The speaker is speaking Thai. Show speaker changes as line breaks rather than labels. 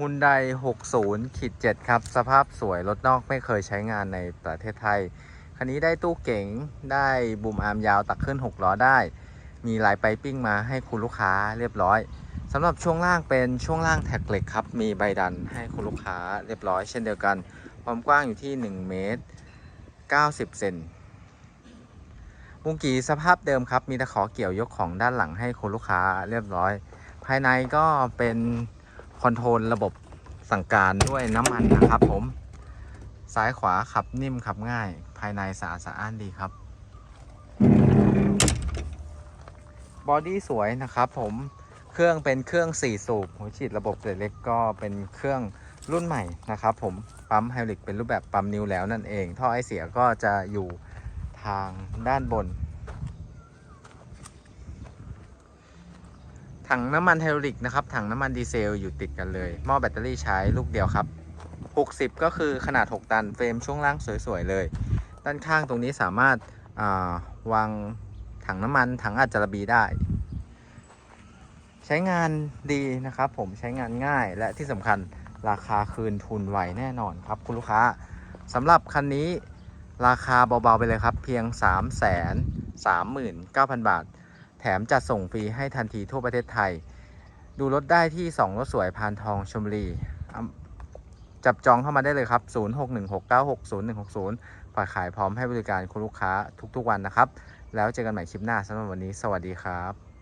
ฮุนได60ขีด7ครับ สภาพสวย รถนอกไม่เคยใช้งานในประเทศไทย คันนี้ได้ตู้เก๋ง ได้บูมอาร์มยาวตักขึ้น 6 ล้อได้ มีลายไปปิ้งมาให้คุณลูกค้าเรียบร้อยสำหรับช่วงล่างเป็นช่วงล่างแท็กเหล็กครับ มีใบดันให้คุณลูกค้าเรียบร้อย เช่นเดียวกัน ความกว้างอยู่ที่ 1 เมตร 90 เซนมุงกีสภาพเดิมครับ มีตะขอเกี่ยวยกของด้านหลังให้คุณลูกค้าเรียบร้อย ภายในก็เป็น คอนโทรลระบบสั่งการด้วยน้ำมันนะครับผม ซ้ายขวาขับนิ่มขับง่าย ภายในสะอาดสะอ้านดีครับ บอดี้สวยนะครับผม เครื่องเป็นเครื่อง 4 สูบ หัวฉีดระบบเกรดเล็กก็เป็นเครื่องรุ่นใหม่นะครับผม ปั๊มไฮดรอลิกเป็นรูปแบบปั๊มนิ้วแล้วนั่นเอง ท่อไอเสียก็จะอยู่ทางด้านบน ถังน้ำมันไฮดรอลิกนะครับ ถังน้ำมันดีเซลอยู่ติดกันเลยหม้อแบตเตอรี่ใช้ลูกเดียวครับ 60 ก็คือขนาด 6 ตันเฟรมช่วงล่างสวยๆเลย ด้านข้างตรงนี้สามารถาวางถังน้ำมันถังอัดจารบีได้ ใช้งานดีนะครับ ผมใช้งานง่ายและที่สำคัญราคาคืนทุนไวแน่นอนครับ คุณลูกค้าสำหรับคันนี้ราคาเบาๆไปเลยครับ เพียง 3 3 9 0 0 0 บาท แถมจัดส่งฟรีให้ทันทีทั่วประเทศไทย ดูรถได้ที่ 2 รถสวยพานทองชมบุรี จับจองเข้ามาได้เลยครับ 0616960160 ฝ่ายขายพร้อมให้บริการคุณลูกค้าทุกๆวันนะครับ แล้วเจอกันใหม่คลิปหน้าสำหรับวันนี้ สวัสดีครับ